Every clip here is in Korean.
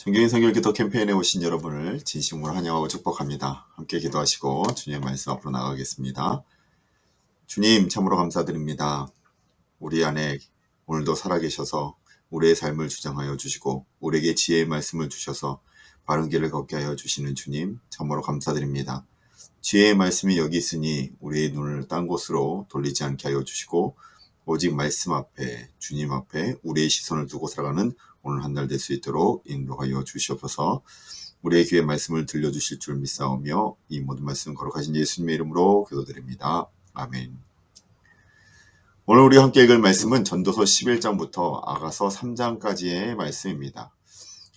정경인 성결 기도 캠페인에 오신 여러분을 진심으로 환영하고 축복합니다. 함께 기도하시고 주님의 말씀 앞으로 나가겠습니다. 주님 참으로 감사드립니다. 우리 안에 오늘도 살아계셔서 우리의 삶을 주장하여 주시고 우리에게 지혜의 말씀을 주셔서 바른 길을 걷게 하여 주시는 주님 참으로 감사드립니다. 지혜의 말씀이 여기 있으니 우리의 눈을 딴 곳으로 돌리지 않게 하여 주시고 오직 말씀 앞에 주님 앞에 우리의 시선을 두고 살아가는 오늘 한날될수 있도록 인도하여 주시옵소서. 우리의 귀에 말씀을 들려주실 줄 믿사오며 이 모든 말씀 거룩하신 예수님의 이름으로 기도드립니다. 아멘. 오늘 우리 함께 읽을 말씀은 전도서 11장부터 아가서 3장까지의 말씀입니다.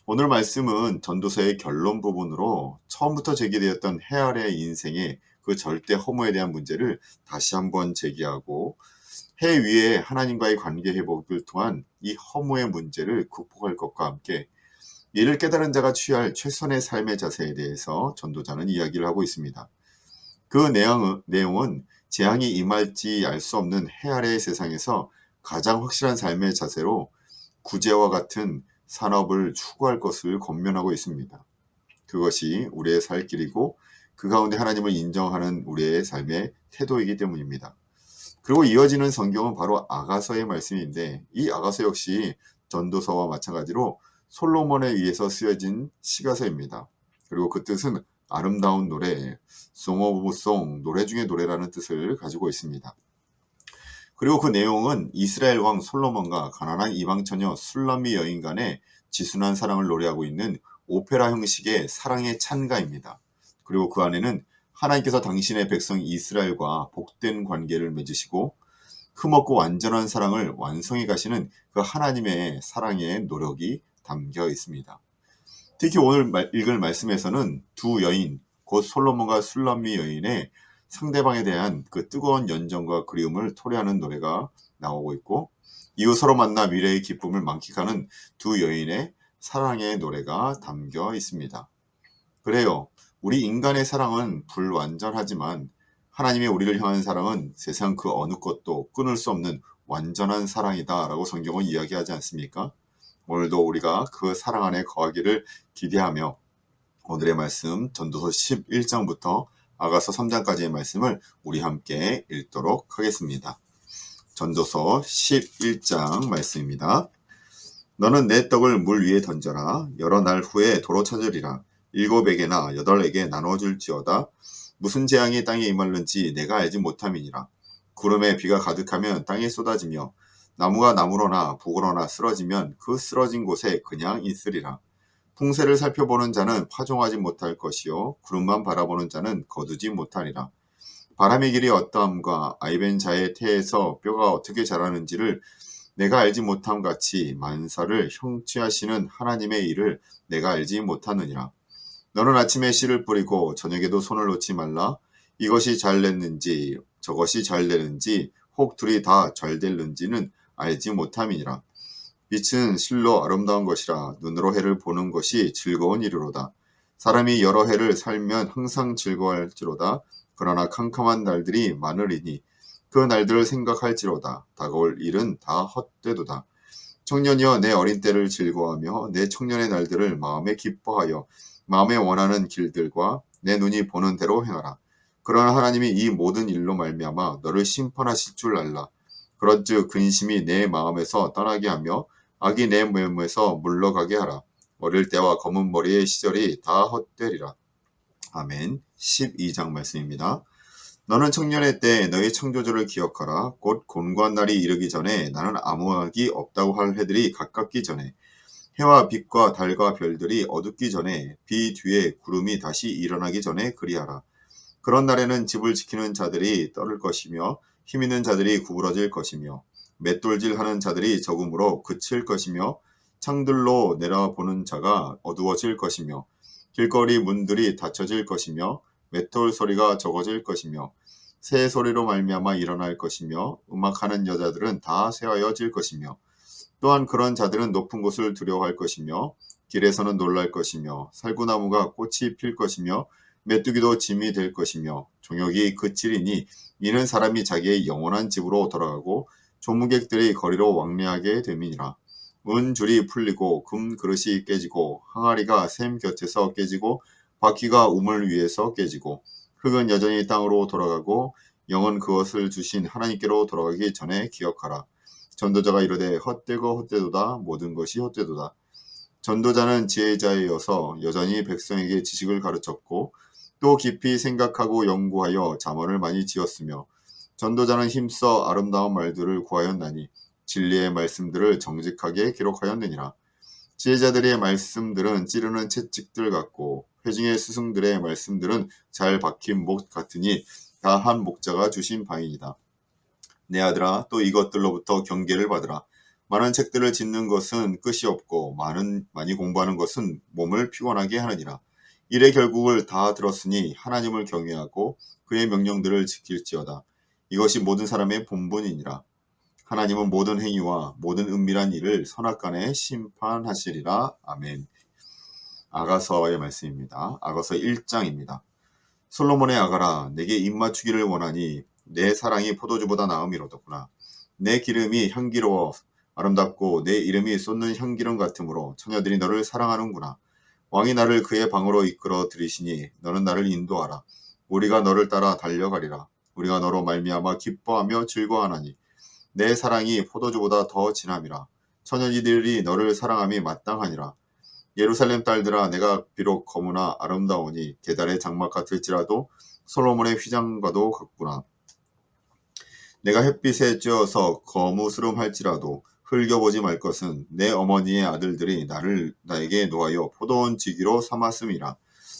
오늘 말씀은 전도서의 결론 부분으로 처음부터 제기되었던 헤아의 인생의 그 절대 허무에 대한 문제를 다시 한번 제기하고 해 위에 하나님과의 관계 회복을 통한 이 허무의 문제를 극복할 것과 함께 이를 깨달은 자가 취할 최선의 삶의 자세에 대해서 전도자는 이야기를 하고 있습니다. 그 내용은, 재앙이 임할지 알 수 없는 해 아래의 세상에서 가장 확실한 삶의 자세로 구제와 같은 산업을 추구할 것을 권면하고 있습니다. 그것이 우리의 살 길이고 그 가운데 하나님을 인정하는 우리의 삶의 태도이기 때문입니다. 그리고 이어지는 성경은 바로 아가서의 말씀인데 이 아가서 역시 전도서와 마찬가지로 솔로몬에 의해서 쓰여진 시가서입니다. 그리고 그 뜻은 아름다운 노래, Song of 노래 중의 노래라는 뜻을 가지고 있습니다. 그리고 그 내용은 이스라엘 왕 솔로몬과 가난한 이방 처녀 술람미 여인 간의 지순한 사랑을 노래하고 있는 오페라 형식의 사랑의 찬가입니다. 그리고 그 안에는 하나님께서 당신의 백성 이스라엘과 복된 관계를 맺으시고 흠없고 완전한 사랑을 완성해 가시는 그 하나님의 사랑의 노력이 담겨 있습니다. 특히 오늘 읽을 말씀에서는 두 여인, 곧 솔로몬과 술람미 여인의 상대방에 대한 그 뜨거운 연정과 그리움을 토래하는 노래가 나오고 있고 이후 서로 만나 미래의 기쁨을 만끽하는 두 여인의 사랑의 노래가 담겨 있습니다. 그래요. 우리 인간의 사랑은 불완전하지만 하나님의 우리를 향한 사랑은 세상 그 어느 것도 끊을 수 없는 완전한 사랑이다 라고 성경은 이야기하지 않습니까? 오늘도 우리가 그 사랑 안에 거하기를 기대하며 오늘의 말씀 전도서 11장부터 아가서 3장까지의 말씀을 우리 함께 읽도록 하겠습니다. 전도서 11장 말씀입니다. 너는 내 떡을 물 위에 던져라. 여러 날 후에 도로 찾으리라. 일곱에게나 여덟에게 나눠줄지어다. 무슨 재앙이 땅에 임할는지 내가 알지 못함이니라. 구름에 비가 가득하면 땅에 쏟아지며 나무가 나무로나 부거로나 쓰러지면 그 쓰러진 곳에 그냥 있으리라. 풍세를 살펴보는 자는 파종하지 못할 것이요 구름만 바라보는 자는 거두지 못하리라. 바람의 길이 어떠함과 아이벤 자의 태에서 뼈가 어떻게 자라는지를 내가 알지 못함 같이 만사를 형취하시는 하나님의 일을 내가 알지 못하느니라. 너는 아침에 씨를 뿌리고 저녁에도 손을 놓지 말라. 이것이 잘 됐는지 저것이 잘 되는지 혹 둘이 다 잘 될는지는 알지 못함이니라. 빛은 실로 아름다운 것이라 눈으로 해를 보는 것이 즐거운 일이로다. 사람이 여러 해를 살면 항상 즐거워할지로다. 그러나 캄캄한 날들이 많으리니 그 날들을 생각할지로다. 다가올 일은 다 헛되도다. 청년이여 내 어린 때를 즐거워하며 내 청년의 날들을 마음에 기뻐하여 마음에 원하는 길들과 내 눈이 보는 대로 행하라. 그러나 하나님이 이 모든 일로 말미암아 너를 심판하실 줄 알라. 그런즉 근심이 내 마음에서 떠나게 하며 악이 내 몸에서 물러가게 하라. 어릴 때와 검은 머리의 시절이 다 헛되리라. 아멘. 12장 말씀입니다. 너는 청년의 때 너의 창조주를 기억하라. 곧 곤고한 날이 이르기 전에 나는 아무 악이 없다고 할 해들이 가깝기 전에 해와 빛과 달과 별들이 어둡기 전에 비 뒤에 구름이 다시 일어나기 전에 그리하라. 그런 날에는 집을 지키는 자들이 떨을 것이며 힘 있는 자들이 구부러질 것이며 맷돌질 하는 자들이 적음으로 그칠 것이며 창들로 내려보는 자가 어두워질 것이며 길거리 문들이 닫혀질 것이며 맷돌 소리가 적어질 것이며 새 소리로 말미암아 일어날 것이며 음악하는 여자들은 다 새하여질 것이며 또한 그런 자들은 높은 곳을 두려워할 것이며 길에서는 놀랄 것이며 살구나무가 꽃이 필 것이며 메뚜기도 짐이 될 것이며 종역이 그치리니 이는 사람이 자기의 영원한 집으로 돌아가고 조무객들이 거리로 왕래하게 됨이니라. 은 줄이 풀리고 금 그릇이 깨지고 항아리가 샘 곁에서 깨지고 바퀴가 우물 위에서 깨지고 흙은 여전히 땅으로 돌아가고 영은 그것을 주신 하나님께로 돌아가기 전에 기억하라. 전도자가 이르되 헛되고 헛되도다 모든 것이 헛되도다. 전도자는 지혜자이어서 여전히 백성에게 지식을 가르쳤고 또 깊이 생각하고 연구하여 자문을 많이 지었으며 전도자는 힘써 아름다운 말들을 구하였나니 진리의 말씀들을 정직하게 기록하였느니라. 지혜자들의 말씀들은 찌르는 채찍들 같고 회중의 스승들의 말씀들은 잘 박힌 목 같으니 다 한 목자가 주신 바이니라. 내 아들아 또 이것들로부터 경계를 받으라. 많은 책들을 짓는 것은 끝이 없고 많은 많이 공부하는 것은 몸을 피곤하게 하느니라. 일의 결국을 다 들었으니 하나님을 경외하고 그의 명령들을 지킬지어다. 이것이 모든 사람의 본분이니라. 하나님은 모든 행위와 모든 은밀한 일을 선악간에 심판하시리라. 아멘. 아가서의 말씀입니다. 아가서 1장입니다. 솔로몬의 아가라 내게 입맞추기를 원하니 내 사랑이 포도주보다 나음이로더구나. 내 기름이 향기로워 아름답고 내 이름이 쏟는 향기름 같으므로 처녀들이 너를 사랑하는구나. 왕이 나를 그의 방으로 이끌어 들이시니 너는 나를 인도하라. 우리가 너를 따라 달려가리라. 우리가 너로 말미암아 기뻐하며 즐거워하나니 내 사랑이 포도주보다 더 진함이라. 처녀지들이 너를 사랑함이 마땅하니라. 예루살렘 딸들아 내가 비록 거무나 아름다우니 계달의 장막 같을지라도 솔로몬의 휘장과도 같구나. 내가 햇빛에 쬐어서 거무스름할지라도 흘겨보지 말 것은 내 어머니의 아들들이 나를 나에게 놓아여 포도원 지기로 삼았음이라.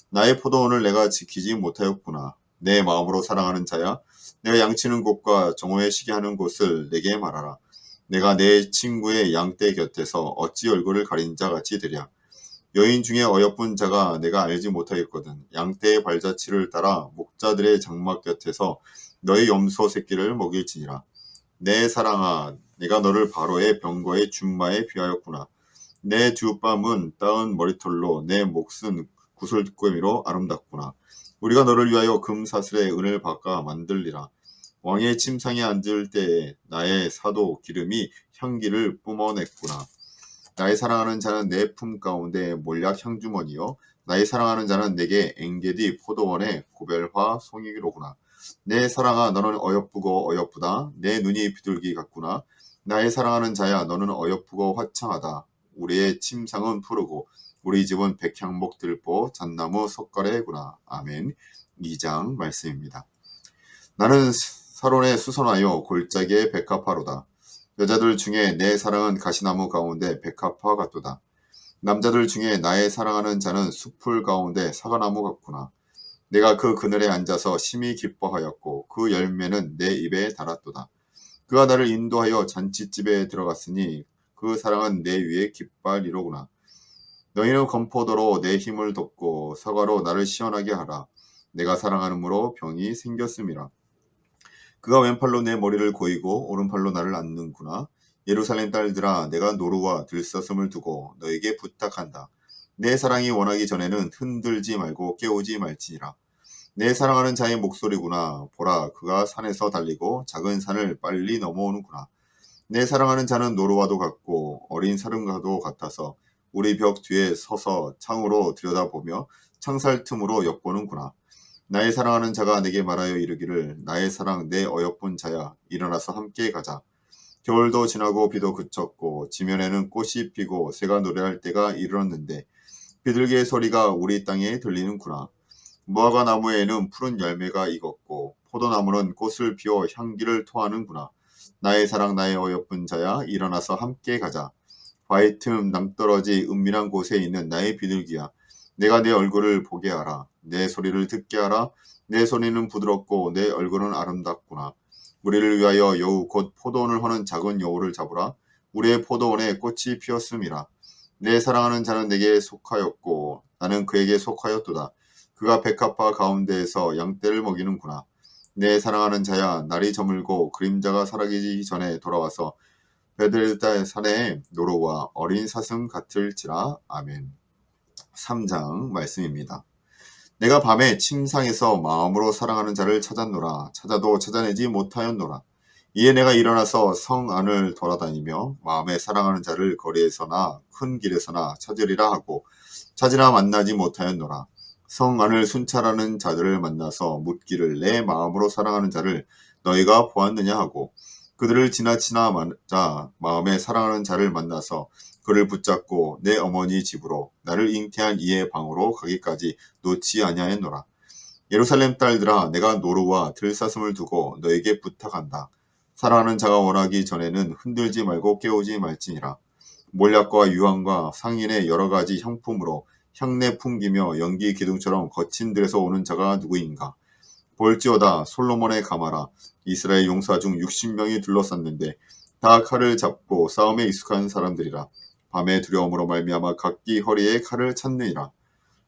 나의 포도원을 내가 지키지 못하였구나. 내 마음으로 사랑하는 자야, 내가 양치는 곳과 정오에 쉬게 하는 곳을 내게 말하라. 내가 내 친구의 양떼 곁에서 어찌 얼굴을 가린 자 같이 되랴. 여인 중에 어여쁜 자가 내가 알지 못하겠거든. 양떼의 발자취를 따라 목자들의 장막 곁에서 너의 염소 새끼를 먹일지니라. 내 사랑아, 내가 너를 바로의 병거의 준마에 비하였구나. 내 듀밤은 따은 머리털로 내 몫은 구슬꿰미로 아름답구나. 우리가 너를 위하여 금사슬에 은을 바꿔 만들리라. 왕의 침상에 앉을 때에 나의 사도 기름이 향기를 뿜어냈구나. 나의 사랑하는 자는 내 품 가운데 몰약 향주머니요. 나의 사랑하는 자는 내게 엥게디 포도원의 고별화 송이로구나. 내 사랑아 너는 어여쁘고 어여쁘다. 내 눈이 비둘기 같구나. 나의 사랑하는 자야 너는 어여쁘고 화창하다. 우리의 침상은 푸르고 우리 집은 백향목 들보 잣나무 석가래구나. 아멘. 2장 말씀입니다. 나는 사론에 수선하여 골짜기에 백합화로다. 여자들 중에 내 사랑은 가시나무 가운데 백합화 같도다. 남자들 중에 나의 사랑하는 자는 숲풀 가운데 사과나무 같구나. 내가 그 그늘에 앉아서 심히 기뻐하였고 그 열매는 내 입에 달았도다. 그가 나를 인도하여 잔치집에 들어갔으니 그 사랑은 내 위에 깃발이로구나. 너희는 건포도로 내 힘을 덮고 사과로 나를 시원하게 하라. 내가 사랑하는므로 병이 생겼음이라. 그가 왼팔로 내 머리를 고이고 오른팔로 나를 안는구나. 예루살렘 딸들아 내가 노루와 들썩음을 두고 너에게 부탁한다. 내 사랑이 원하기 전에는 흔들지 말고 깨우지 말지니라. 내 사랑하는 자의 목소리구나. 보라 그가 산에서 달리고 작은 산을 빨리 넘어오는구나. 내 사랑하는 자는 노루와도 같고 어린 사슴과도 같아서 우리 벽 뒤에 서서 창으로 들여다보며 창살 틈으로 엿보는구나. 나의 사랑하는 자가 내게 말하여 이르기를 나의 사랑 내 어여쁜 자야 일어나서 함께 가자. 겨울도 지나고 비도 그쳤고 지면에는 꽃이 피고 새가 노래할 때가 이르렀는데 비둘기의 소리가 우리 땅에 들리는구나. 무화과 나무에는 푸른 열매가 익었고 포도나무는 꽃을 피워 향기를 토하는구나. 나의 사랑 나의 어여쁜 자야 일어나서 함께 가자. 바위 틈 낭떠러지 은밀한 곳에 있는 나의 비둘기야. 내가 내 얼굴을 보게 하라. 내 소리를 듣게 하라. 내 소리는 부드럽고 내 얼굴은 아름답구나. 우리를 위하여 여우 곧 포도원을 허는 작은 여우를 잡으라. 우리의 포도원에 꽃이 피었음이라. 내 사랑하는 자는 내게 속하였고 나는 그에게 속하였도다. 그가 백합화 가운데에서 양떼를 먹이는구나. 내 사랑하는 자야 날이 저물고 그림자가 사라지기 전에 돌아와서 베들다 산에 노루와 어린 사슴 같을지라. 아멘. 3장 말씀입니다. 내가 밤에 침상에서 마음으로 사랑하는 자를 찾았노라. 찾아도 찾아내지 못하였노라. 이에 내가 일어나서 성 안을 돌아다니며 마음에 사랑하는 자를 거리에서나 큰 길에서나 찾으리라 하고 찾으나 만나지 못하였노라. 성 안을 순찰하는 자들을 만나서 묻기를 내 마음으로 사랑하는 자를 너희가 보았느냐 하고 그들을 지나치나마자 마음에 사랑하는 자를 만나서 그를 붙잡고 내 어머니 집으로 나를 잉태한 이의 방으로 가기까지 놓지 아니하였노라. 예루살렘 딸들아 내가 노루와 들사슴을 두고 너에게 부탁한다. 사랑하는 자가 원하기 전에는 흔들지 말고 깨우지 말지니라. 몰약과 유황과 상인의 여러 가지 향품으로 향내 풍기며 연기 기둥처럼 거친 들에서 오는 자가 누구인가? 볼지어다 솔로몬의 가마라 이스라엘 용사 중 60명이 둘러쌌는데 다 칼을 잡고 싸움에 익숙한 사람들이라 밤의 두려움으로 말미암아 각기 허리에 칼을 찾느니라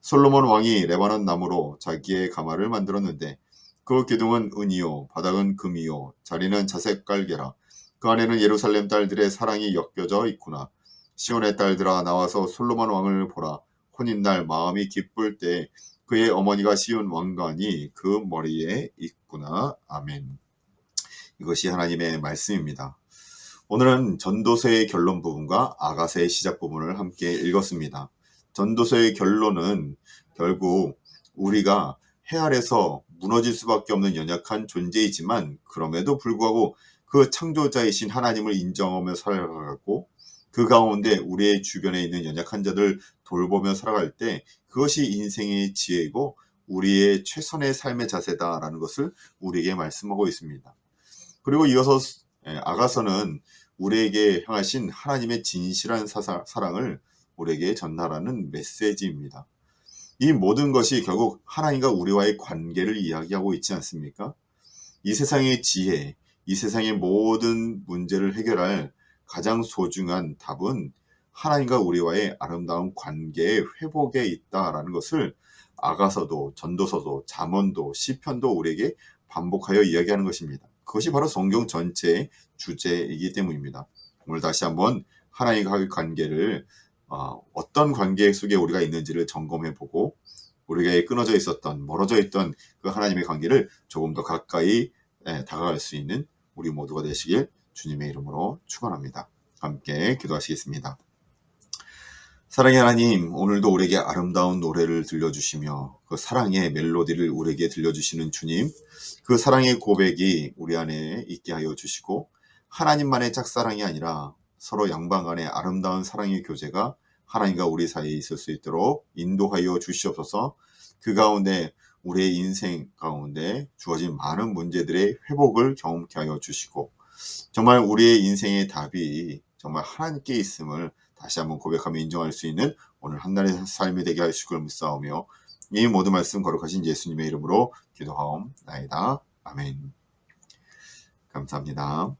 솔로몬 왕이 레바논 나무로 자기의 가마를 만들었는데 그 기둥은 은이요 바닥은 금이요 자리는 자색 깔개라 그 안에는 예루살렘 딸들의 사랑이 엮여져 있구나 시온의 딸들아 나와서 솔로몬 왕을 보라 혼인 날 마음이 기쁠 때 그의 어머니가 씌운 왕관이 그 머리에 있구나. 아멘. 이것이 하나님의 말씀입니다. 오늘은 전도서의 결론 부분과 아가서의 시작 부분을 함께 읽었습니다. 전도서의 결론은 결국 우리가 해 아래서 무너질 수밖에 없는 연약한 존재이지만 그럼에도 불구하고 그 창조자이신 하나님을 인정하며 살아가고 그 가운데 우리의 주변에 있는 연약한 자들 돌보며 살아갈 때 그것이 인생의 지혜이고 우리의 최선의 삶의 자세다라는 것을 우리에게 말씀하고 있습니다. 그리고 이어서 예, 아가서는 우리에게 향하신 하나님의 진실한 사랑을 우리에게 전달하는 메시지입니다. 이 모든 것이 결국 하나님과 우리와의 관계를 이야기하고 있지 않습니까? 이 세상의 지혜, 이 세상의 모든 문제를 해결할 가장 소중한 답은 하나님과 우리와의 아름다운 관계의 회복에 있다라는 것을 아가서도 전도서도 잠언도 시편도 우리에게 반복하여 이야기하는 것입니다. 그것이 바로 성경 전체의 주제이기 때문입니다. 오늘 다시 한번 하나님과의 관계를 어, 떤 관계 속에 우리가 있는지를 점검해 보고 우리가 끊어져 있었던 멀어져 있던 그 하나님의 관계를 조금 더 가까이 예, 다가갈 수 있는 우리 모두가 되시길 주님의 이름으로 축원합니다. 함께 기도하시겠습니다. 사랑의 하나님, 오늘도 우리에게 아름다운 노래를 들려주시며 그 사랑의 멜로디를 우리에게 들려주시는 주님, 그 사랑의 고백이 우리 안에 있게 하여 주시고 하나님만의 짝사랑이 아니라 서로 양방 간의 아름다운 사랑의 교제가 하나님과 우리 사이에 있을 수 있도록 인도하여 주시옵소서 그 가운데 우리의 인생 가운데 주어진 많은 문제들의 회복을 경험케 하여 주시고 정말 우리의 인생의 답이 정말 하나님께 있음을 다시 한번 고백하며 인정할 수 있는 오늘 한날의 삶이 되게 하시길 믿사오며 이 모든 말씀 거룩하신 예수님의 이름으로 기도하옵나이다. 아멘. 감사합니다.